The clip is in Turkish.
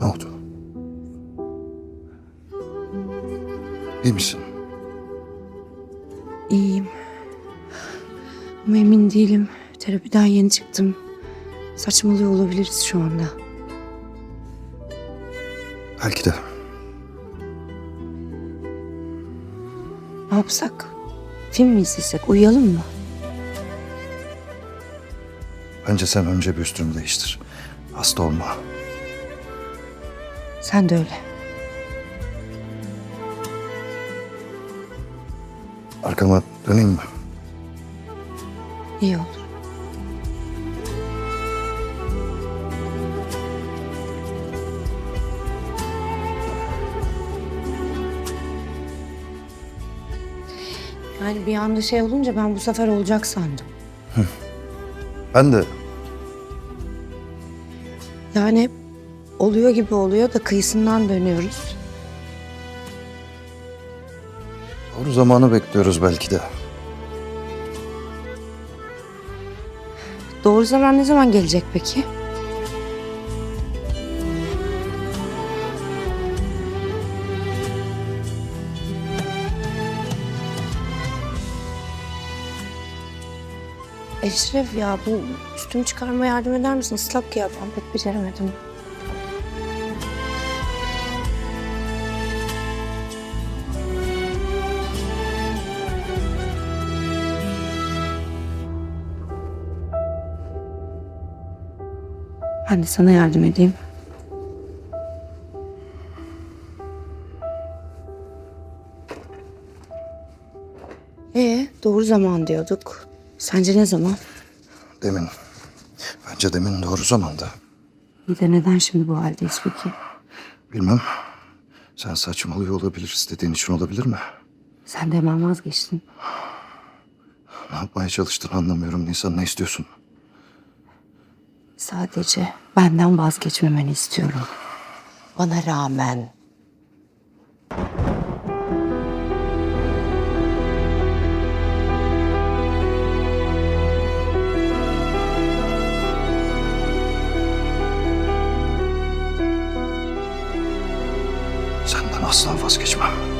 Ne oldu? İyi misin? İyiyim. Ama emin değilim. Terapiden yeni çıktım. Saçmalıyor olabiliriz şu anda. Belki de. Ne yapsak? Film mi izlesek? Uyuyalım mı? Bence sen önce bir üstünü değiştir. Hasta olma. Sen de öyle. Arkama döneyim mi? İyi olur. Yani bir anda şey olunca ben bu sefer olacak sandım. Ben de Yani oluyor gibi oluyor da kıyısından dönüyoruz. doğru zamanı bekliyoruz belki de. Doğru zaman ne zaman gelecek peki? Eşref ya bu üstümü çıkarmaya yardım eder misin? Islak ya ben pek beceremedim. Ben de sana yardım edeyim. Ee, doğru zaman diyorduk. Sence ne zaman? Demin. Bence demin doğru zamanda. Bir de neden şimdi bu haldeyiz peki? Bilmem. Sen saçmalıyor olabilir istediğin için olabilir mi? Sen de hemen vazgeçtin. Ne yapmaya çalıştığını anlamıyorum Nisan. Ne istiyorsun? Sadece benden vazgeçmemeni istiyorum. Bana rağmen. Senden asla vazgeçmem.